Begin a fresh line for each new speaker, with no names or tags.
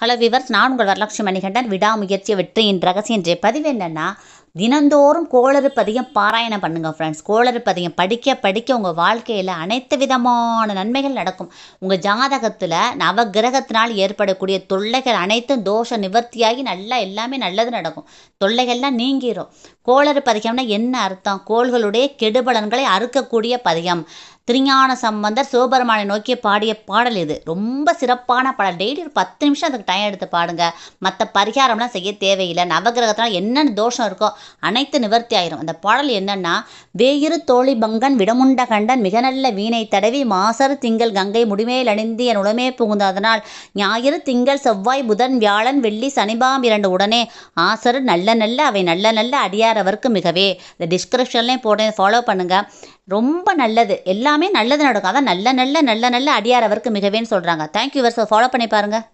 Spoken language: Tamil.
ஹலோ விவர்ஸ் நான் உங்கள் வரலட்சுமி மணிகண்டன். விடாமுயற்சி வெற்றியின் ரகசியம் என்ற பதிவு என்னென்னா தினந்தோறும் கோளறு பதியம் பாராயணம் பண்ணுங்கள் ஃப்ரெண்ட்ஸ் கோளறு பதிகம் படிக்க படிக்க உங்கள் வாழ்க்கையில் அனைத்து விதமான நன்மைகள் நடக்கும். உங்கள் ஜாதகத்தில் நவகிரகத்தினால் ஏற்படக்கூடிய தொல்லைகள் அனைத்தும் தோஷ நிவர்த்தியாகி நல்லா எல்லாமே நல்லது நடக்கும். தொல்லைகள்லாம் நீங்கிரும். கோளறு பதிகம்னா என்ன அர்த்தம்? கோள்களுடைய கெடுபலன்களை அறுக்கக்கூடிய பதிகம். திருஞான சம்பந்தர் சிவபெருமானை நோக்கி பாடிய பாடல் இது. ரொம்ப சிறப்பான பாடல். டெய்லி ஒரு பத்து நிமிஷம் அதுக்கு டைம் எடுத்து பாடுங்க. மற்ற பரிகாரம்லாம் செய்ய தேவையில்லை. நவகிரகத்தினால் என்னென்ன தோஷம் இருக்கோ அனைத்து நிவர்த்தி ஆயிரும் அந்த பாடல் என்னன்னா வேயிரு தோழி பங்கன் விடமுண்ட கண்டன் மிக நல்ல வீணை தடவி மாசரு திங்கள் கங்கை முடிமேல் அணிந்து என் உடமே புகுந்த அதனால் ஞாயிறு திங்கள் செவ்வாய் புதன் வியாழன் வெள்ளி சனிபாம் இரண்டு உடனே ஆசரு நல்ல நல்ல அவை நல்ல நல்ல அடியார் அவருக்கு மிகவே. இந்த டிஸ்கிரிப்ஷன்லேயும் போட்டேன் ஃபாலோ பண்ணுங்கள் ரொம்ப நல்லது. எல்லாமே நல்லது நடக்கும். அதான் நல்ல நல்ல நல்ல நல்ல அடியார் அவருக்கு மிகவேன்னு சொல்கிறாங்க தேங்க்யூ வர்ஸ் ஃபாலோ பண்ணி பாருங்கள்